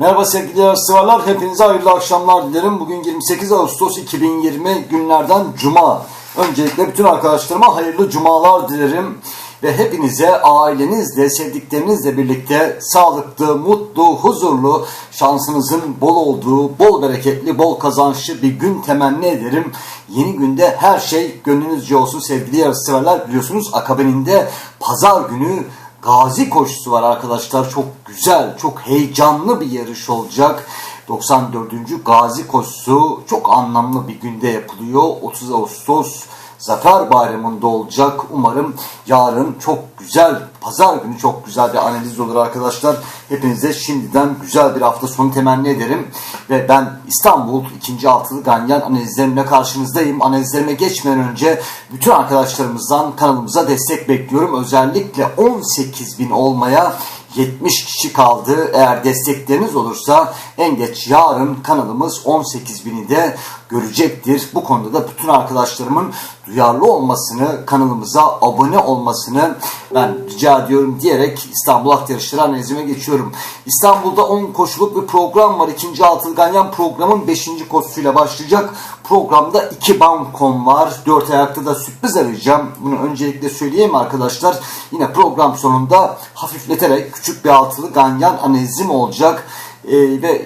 Merhaba sevgili yarışseverler. Hepinize hayırlı akşamlar dilerim. Bugün 28 Ağustos 2020 günlerden Cuma. Öncelikle bütün arkadaşlarıma hayırlı cumalar dilerim. Ve hepinize ailenizle, sevdiklerinizle birlikte sağlıklı, mutlu, huzurlu, şansınızın bol olduğu, bol bereketli, bol kazançlı bir gün temenni ederim. Yeni günde her şey gönlünüzce olsun sevgili yarışseverler. Biliyorsunuz akabininde pazar günü Gazi koşusu var arkadaşlar. Çok güzel, çok heyecanlı bir yarış olacak. 94. Gazi koşusu çok anlamlı bir günde yapılıyor. 30 Ağustos Zafer Bayramı'nda olacak. Umarım yarın çok güzel, pazar günü çok güzel bir analiz olur arkadaşlar. Hepinize şimdiden güzel bir hafta sonu temenni ederim. Ve ben İstanbul 2. Altılı Ganyan analizlerimle karşınızdayım. Analizlerime geçmeden önce bütün arkadaşlarımızdan kanalımıza destek bekliyorum. Özellikle 18 bin olmaya 70 kişi kaldı. Eğer destekleriniz olursa en geç yarın kanalımız 18 bini de görecektir. Bu konuda da bütün arkadaşlarımın duyarlı olmasını, kanalımıza abone olmasını ben rica ediyorum diyerek İstanbul At Yarışları analizime geçiyorum. İstanbul'da 10 koşuluk bir program var. İkinci altılı ganyan programın 5. koşusuyla başlayacak. Programda 2 bankom var. 4 ayakta da sürpriz arayacağım. Bunu öncelikle söyleyeyim arkadaşlar. Yine program sonunda hafifleterek küçük bir altılı ganyan analizim olacak. Ee, ve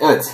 evet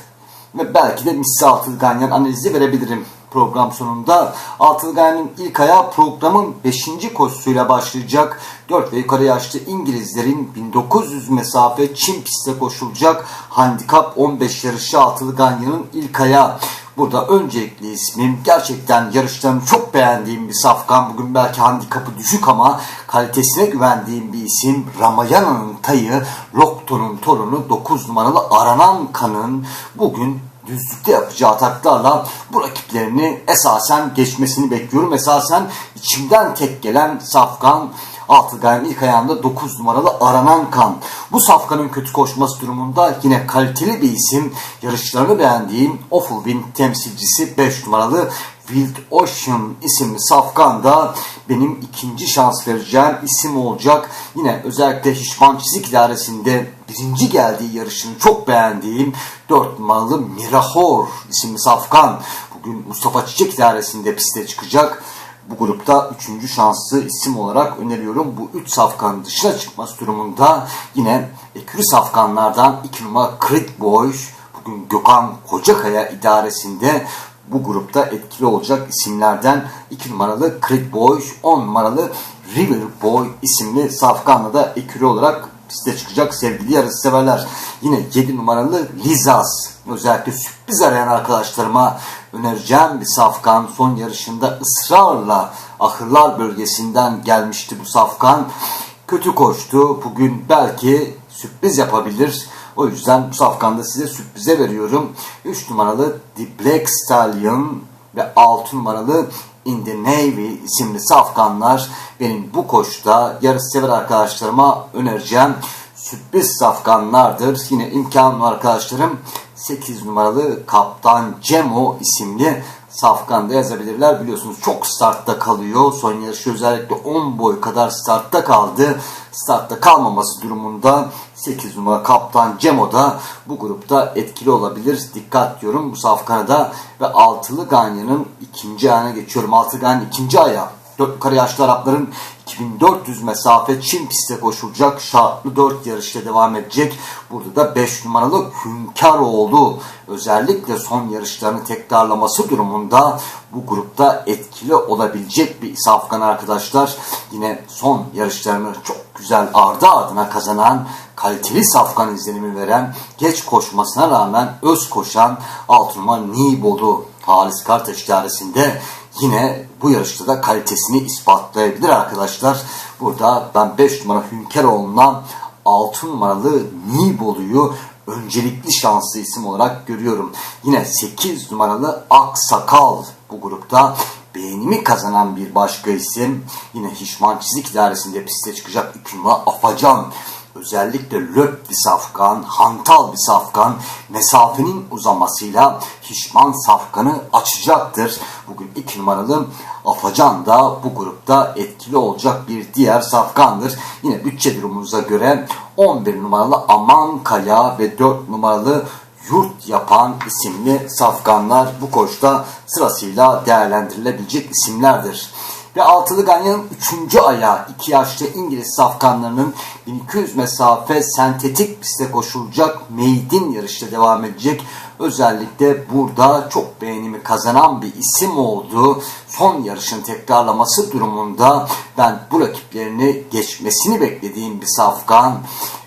ve belki de misli altılı ganyan analizi verebilirim program sonunda. Altılı Ganyan'ın ilk ayağı programın 5. koşusuyla başlayacak. 4 ve yukarı yaşlı İngilizlerin 1900 mesafe Çin pistte koşulacak. Handikap 15 yarışı Altılı Ganyan'ın ilk ayağı. Burada öncelikli ismim gerçekten yarışlarını çok beğendiğim bir safkan. Bugün belki handikapı düşük ama kalitesine güvendiğim bir isim. Ramayana'nın tayı, Lokto'nun torunu 9 numaralı Aranan Kan'ın bugün düzlükte yapacağı ataklarla bu rakiplerini esasen geçmesini bekliyorum. Esasen içimden tek gelen Safkan Altıgay'ın ilk ayağında 9 numaralı aranan kan. Bu safkanın kötü koşması durumunda yine kaliteli bir isim. Yarışlarını beğendiğim Awful Wind temsilcisi 5 numaralı Wild Ocean isimli safkan da benim ikinci şans vereceğim isim olacak. Yine özellikle Hişman Çizik İdaresi'nde birinci geldiği yarışını çok beğendiğim 4 numaralı Mirahor isimli safkan. Bugün Mustafa Çiçek İdaresi'nde piste çıkacak. Bu grupta üçüncü şanslı isim olarak öneriyorum. Bu üç safkan dışına çıkması durumunda yine ekürü safkanlardan 2 numara Crit Boy bugün Gökhan Kocakaya idaresinde bu grupta etkili olacak isimlerden 2 numaralı Crit Boy, 10 numaralı River Boy isimli safkanla da ekürü olarak piste çıkacak sevgili yarış severler. Yine 7 numaralı Lizas özellikle sürpriz arayan arkadaşlarıma önereceğim bir safkan. Son yarışında ısrarla ahırlar bölgesinden gelmişti bu safkan. Kötü koştu. Bugün belki sürpriz yapabilir. O yüzden bu safkanda size sürprize veriyorum. 3 numaralı The Black Stallion ve 6 numaralı In the Navy isimli safkanlar benim bu koşuda yarış sever arkadaşlarıma önereceğim sürpriz safkanlardır. Yine imkanlı arkadaşlarım 8 numaralı Kaptan Cemo isimli safkanda yazabilirler. Biliyorsunuz çok startta kalıyor. Son yarışı özellikle 10 boy kadar startta kaldı. Startta kalmaması durumunda 8 numara Kaptan Cemo da bu grupta etkili olabilir. Dikkat diyorum bu safkana da ve altılı Ganyan'ın ikinci ayağına geçiyorum. Altılı Ganyan'ın ikinci ayağı. Yukarı yaşlı Arapların 2400 mesafe Çin pistte koşulacak şartlı 4 yarışta devam edecek. Burada da 5 numaralı Hünkaroğlu özellikle son yarışlarını tekrarlaması durumunda bu grupta etkili olabilecek bir safkan arkadaşlar. Yine son yarışlarını çok güzel ardı ardına kazanan kaliteli safkan izlenimi veren geç koşmasına rağmen öz koşan Altınma Nibolu Halis Kartaş idaresinde yine bu yarışta da kalitesini ispatlayabilir arkadaşlar. Burada ben 5 numara Hünkeroğlu'ndan 6 numaralı Nibolu'yu öncelikli şanslı isim olarak görüyorum. Yine 8 numaralı Aksakal bu grupta beğenimi kazanan bir başka isim. Yine Hişman Çizik İdaresi'nde piste çıkacak 2 numara Afacan. Özellikle löp bir safkan, hantal bir safkan mesafenin uzamasıyla Hişman safkanı açacaktır. Bugün iki numaralı Afacan da bu grupta etkili olacak bir diğer safkandır. Yine bütçe durumumuza göre 11 numaralı Aman Kaya ve 4 numaralı Yurt Yapan isimli safkanlar bu koşta sırasıyla değerlendirilebilecek isimlerdir. Ve altılı ganyanın 3. ayağı 2 yaşlı İngiliz safkanlarının 1200 mesafe sentetik piste koşulacak meydin yarışta devam edecek. Özellikle burada çok beğenimi kazanan bir isim oldu. Son yarışın tekrarlaması durumunda ben bu rakiplerini geçmesini beklediğim bir safkan.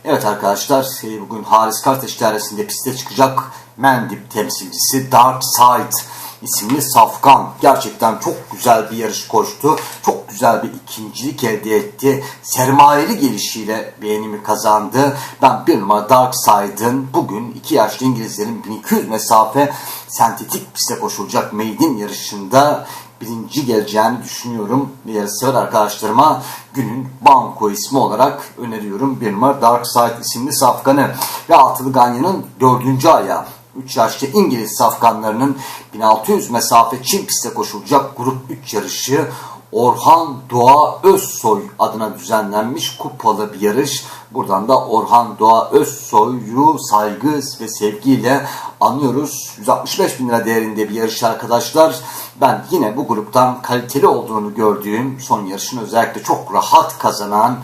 Evet arkadaşlar bugün Haris Karteş dairesinde piste çıkacak Mendip temsilcisi Dark Side isimli Safkan gerçekten çok güzel bir yarış koştu. Çok güzel bir ikincilik elde etti. Sermayeli gelişiyle beğenimi kazandı. Ben bir numara Dark Side'ın bugün iki yaşlı İngilizlerin 1200 mesafe sentetik piste koşulacak maiden yarışında birinci geleceğini düşünüyorum. Yarışsever arkadaşlarıma günün banko ismi olarak öneriyorum. Bir numara Dark Side isimli safkanı ve altılı ganyanın dördüncü ayağı. 3 yaşlı İngiliz safkanlarının 1600 mesafe Çin pistte koşulacak grup 3 yarışı Orhan Doğa Özsoy adına düzenlenmiş kupalı bir yarış. Buradan da Orhan Doğa Özsoy'u saygı ve sevgiyle anıyoruz. 165 bin lira değerinde bir yarış arkadaşlar. Ben yine bu gruptan kaliteli olduğunu gördüğüm son yarışın özellikle çok rahat kazanan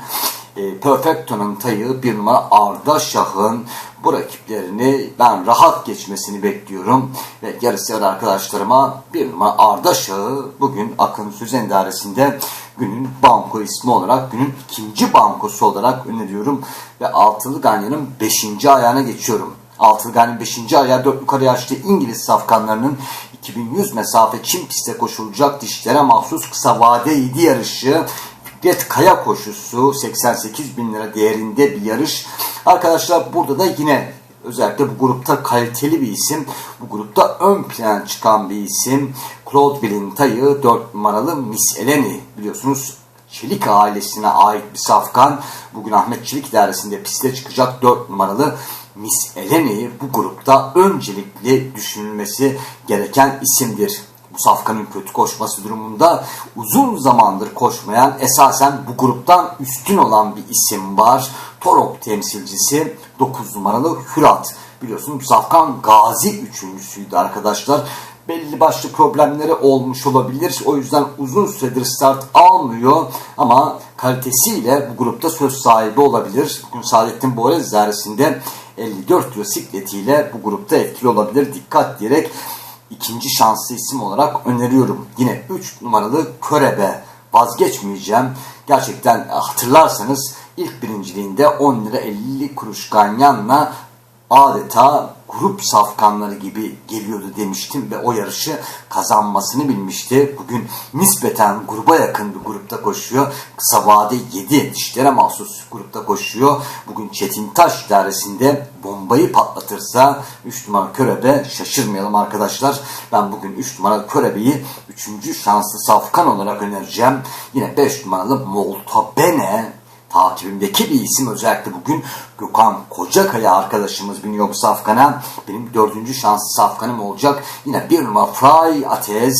e, Perfecto'nun tayı bir numara Arda Şah'ın bu rakiplerini ben rahat geçmesini bekliyorum. Ve yarısı arkadaşlarıma bir numara Arda Şah'ı bugün Akın Sözen Dairesi'nde günün banko ismi olarak, günün ikinci bankosu olarak öneriyorum. Ve Altılı Ganyan'ın beşinci ayağına geçiyorum. Altılı Ganyan'ın beşinci ayağı dört yukarı yaşlı İngiliz safkanlarının 2100 mesafe Çin piste koşulacak dişlere mahsus kısa vade 7 yarışı Fikret Kaya koşusu 88 bin lira değerinde bir yarış. Arkadaşlar burada da yine özellikle bu grupta kaliteli bir isim. Bu grupta ön plan çıkan bir isim. Claude Bilintay'ı 4 numaralı Miss Eleni biliyorsunuz Çelik ailesine ait bir safkan. Bugün Ahmet Çelik dairesinde piste çıkacak 4 numaralı Miss Eleni'yi bu grupta öncelikli düşünülmesi gereken isimdir safkanın kötü koşması durumunda uzun zamandır koşmayan esasen bu gruptan üstün olan bir isim var. Torok temsilcisi 9 numaralı Hürat. Biliyorsunuz safkan gazi üçüncüsüydü arkadaşlar. Belli başlı problemleri olmuş olabilir. O yüzden uzun süredir start almıyor. Ama kalitesiyle bu grupta söz sahibi olabilir. Bugün Saadettin Boğaz dairesinde 54 kilo sikletiyle bu grupta etkili olabilir. Dikkat diyerek ikinci şanslı isim olarak öneriyorum. Yine 3 numaralı Körebe vazgeçmeyeceğim. Gerçekten hatırlarsanız ilk birinciliğinde 10 lira 50 kuruş ganyanla adeta grup safkanları gibi geliyordu demiştim ve o yarışı kazanmasını bilmişti. Bugün nispeten gruba yakın bir grupta koşuyor. Kısa vade 7 dişlere mahsus grupta koşuyor. Bugün Çetin Taş dairesinde bombayı patlatırsa 3 numara Körebe şaşırmayalım arkadaşlar. Ben bugün 3 numara Körebe'yi 3. şanslı safkan olarak önereceğim. Yine 5 numaralı Moltabene takibimdeki bir isim özellikle bugün Gökhan Kocakaya arkadaşımız biniyor bu safkana. Benim dördüncü şanslı safkanım olacak. Yine bir numara Fry Atez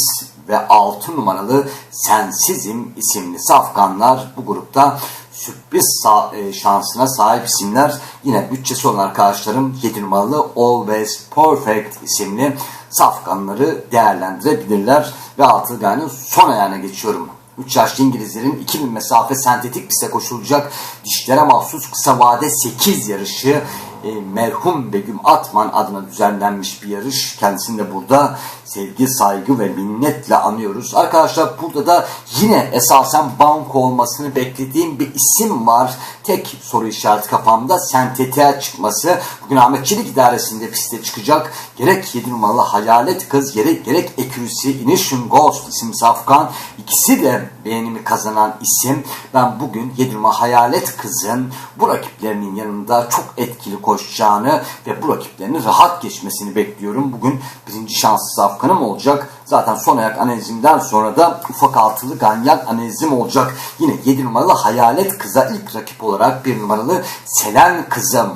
ve altı numaralı Sensizim isimli safkanlar bu grupta sürpriz e, şansına sahip isimler. Yine bütçesi olan arkadaşlarım 7 numaralı Always Perfect isimli safkanları değerlendirebilirler. Ve altı ganyanın son ayağına geçiyorum. 3 yaşlı İngilizlerin 2000 mesafe sentetik piste koşulacak dişlere mahsus kısa vade 8 yarışı e, merhum Begüm Atman adına düzenlenmiş bir yarış. Kendisini de burada sevgi, saygı ve minnetle anıyoruz. Arkadaşlar burada da yine esasen banko olmasını beklediğim bir isim var. Tek soru işareti kafamda sentetiğe çıkması. Bugün Ahmetçilik idaresinde piste çıkacak. Gerek 7 numaralı Hayalet Kız, gerek, gerek Ekürüsü, Initium Ghost isim Safkan. ikisi de beğenimi kazanan isim. Ben bugün 7 numaralı Hayalet Kız'ın bu rakiplerinin yanında çok etkili koşuyor koşacağını ve bu rakiplerinin rahat geçmesini bekliyorum. Bugün birinci şanslı safkanım olacak. Zaten son ayak analizimden sonra da ufak altılı ganyan analizim olacak. Yine 7 numaralı Hayalet Kız'a ilk rakip olarak 1 numaralı Selen Kızım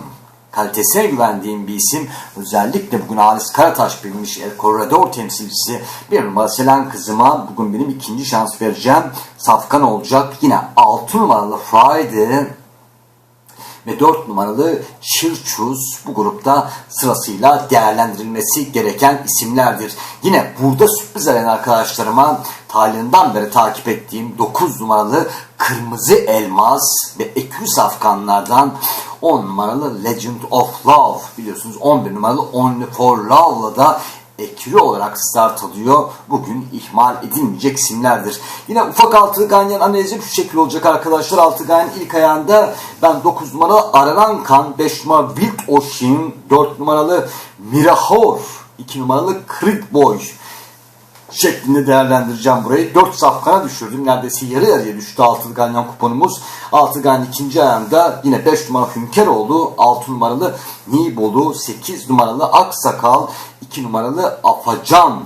kalitesine güvendiğim bir isim. Özellikle bugün Halis Karataş bilmiş El Corredor temsilcisi bir numara Selen kızıma bugün benim ikinci şans vereceğim. Safkan olacak. Yine 6 numaralı Friday ve 4 numaralı Çirçuz bu grupta sırasıyla değerlendirilmesi gereken isimlerdir. Yine burada sürpriz eden arkadaşlarıma talihinden beri takip ettiğim 9 numaralı Kırmızı Elmas ve Ekü Safkanlardan 10 numaralı Legend of Love biliyorsunuz 11 numaralı Only for Love'la da ekürü olarak start alıyor. Bugün ihmal edilmeyecek isimlerdir. Yine ufak altı ganyan analizi şu şekilde olacak arkadaşlar. Altı ganyan ilk ayağında ben 9 numaralı Aranan Kan, 5 numaralı Wild Ocean, 4 numaralı Mirahor, 2 numaralı Creek Boy şeklinde değerlendireceğim burayı. 4 safkana düşürdüm. Neredeyse yarı yarıya düştü altılı ganyan kuponumuz. Altı ganyan ikinci ayağında yine 5 numaralı Hünkeroğlu, 6 numaralı Nibolu, 8 numaralı Aksakal, 2 numaralı Afacan,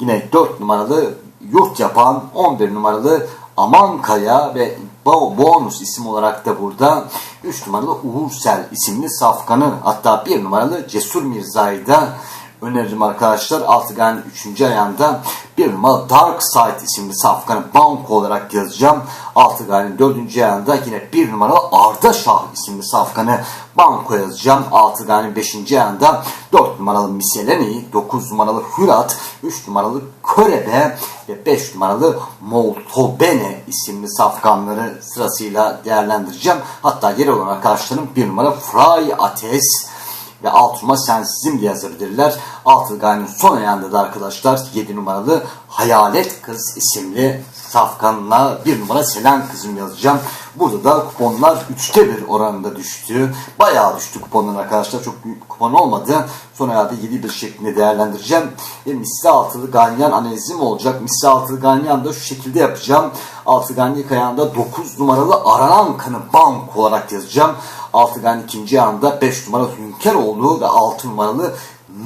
yine 4 numaralı Yurt Yapan, 11 numaralı Amankaya ve bonus isim olarak da burada 3 numaralı Uğursel isimli safkanı hatta 1 numaralı Cesur Mirza'yı da öneririm arkadaşlar. Altıgan 3. ayağında bir numaralı Dark Side isimli safkanı banko olarak yazacağım. Altıgan'ın 4. ayağında yine bir numaralı Arda Şah isimli safkanı banko yazacağım. Altıgan'ın 5. ayağında 4 numaralı Miseleni, 9 numaralı Hürat, 3 numaralı Körebe ve 5 numaralı Moltobene isimli safkanları sırasıyla değerlendireceğim. Hatta yer olan arkadaşlarım 1 numara Fry Ates, ve alt numara sensizim diye yazabilirler. Altı gayenin son ayağında da arkadaşlar 7 numaralı Hayalet Kız isimli safkanla bir numara Selen kızım yazacağım. Burada da kuponlar 3'te 1 oranında düştü. Bayağı düştü kuponlar arkadaşlar. Çok büyük kupon olmadı. Son ayağda 7-1 şeklinde değerlendireceğim. Ve misli altılı ganyan analizim olacak. Misli altılı ganyan da şu şekilde yapacağım. Altı ganyan ayağında 9 numaralı aranan kanı bank olarak yazacağım. Altı ganyan ikinci ayağında 5 numaralı Hünkeroğlu ve 6 numaralı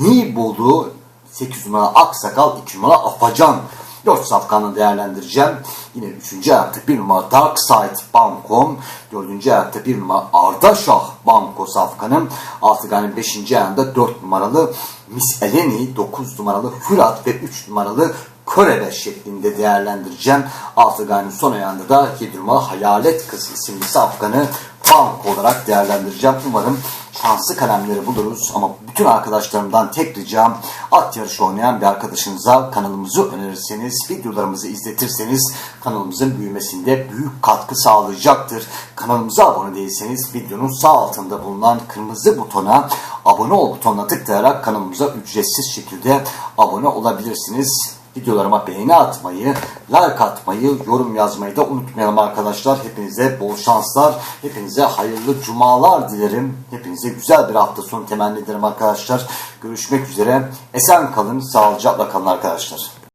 Nibolu 8 numara Aksakal, 2 numara Afacan 4 safkanı değerlendireceğim. Yine 3. ayakta 1 numara Dark Side Bankom. 4. ayakta 1 numara Ardaşah Banko safkanım. 6 ganin 5. ayağında 4 numaralı Miss Eleni, 9 numaralı Hürat ve 3 numaralı Körebe şeklinde değerlendireceğim. 6 ganin son ayağında da 7 numaralı Hayalet Kız isimli safkanı bank olarak değerlendireceğim. Umarım şanslı kalemleri buluruz ama bütün arkadaşlarımdan tek ricam at yarışı oynayan bir arkadaşınıza kanalımızı önerirseniz, videolarımızı izletirseniz kanalımızın büyümesinde büyük katkı sağlayacaktır. Kanalımıza abone değilseniz videonun sağ altında bulunan kırmızı butona abone ol butonuna tıklayarak kanalımıza ücretsiz şekilde abone olabilirsiniz videolarıma beğeni atmayı, like atmayı, yorum yazmayı da unutmayalım arkadaşlar. Hepinize bol şanslar, hepinize hayırlı cumalar dilerim. Hepinize güzel bir hafta sonu temenni ederim arkadaşlar. Görüşmek üzere. Esen kalın, sağlıcakla kalın arkadaşlar.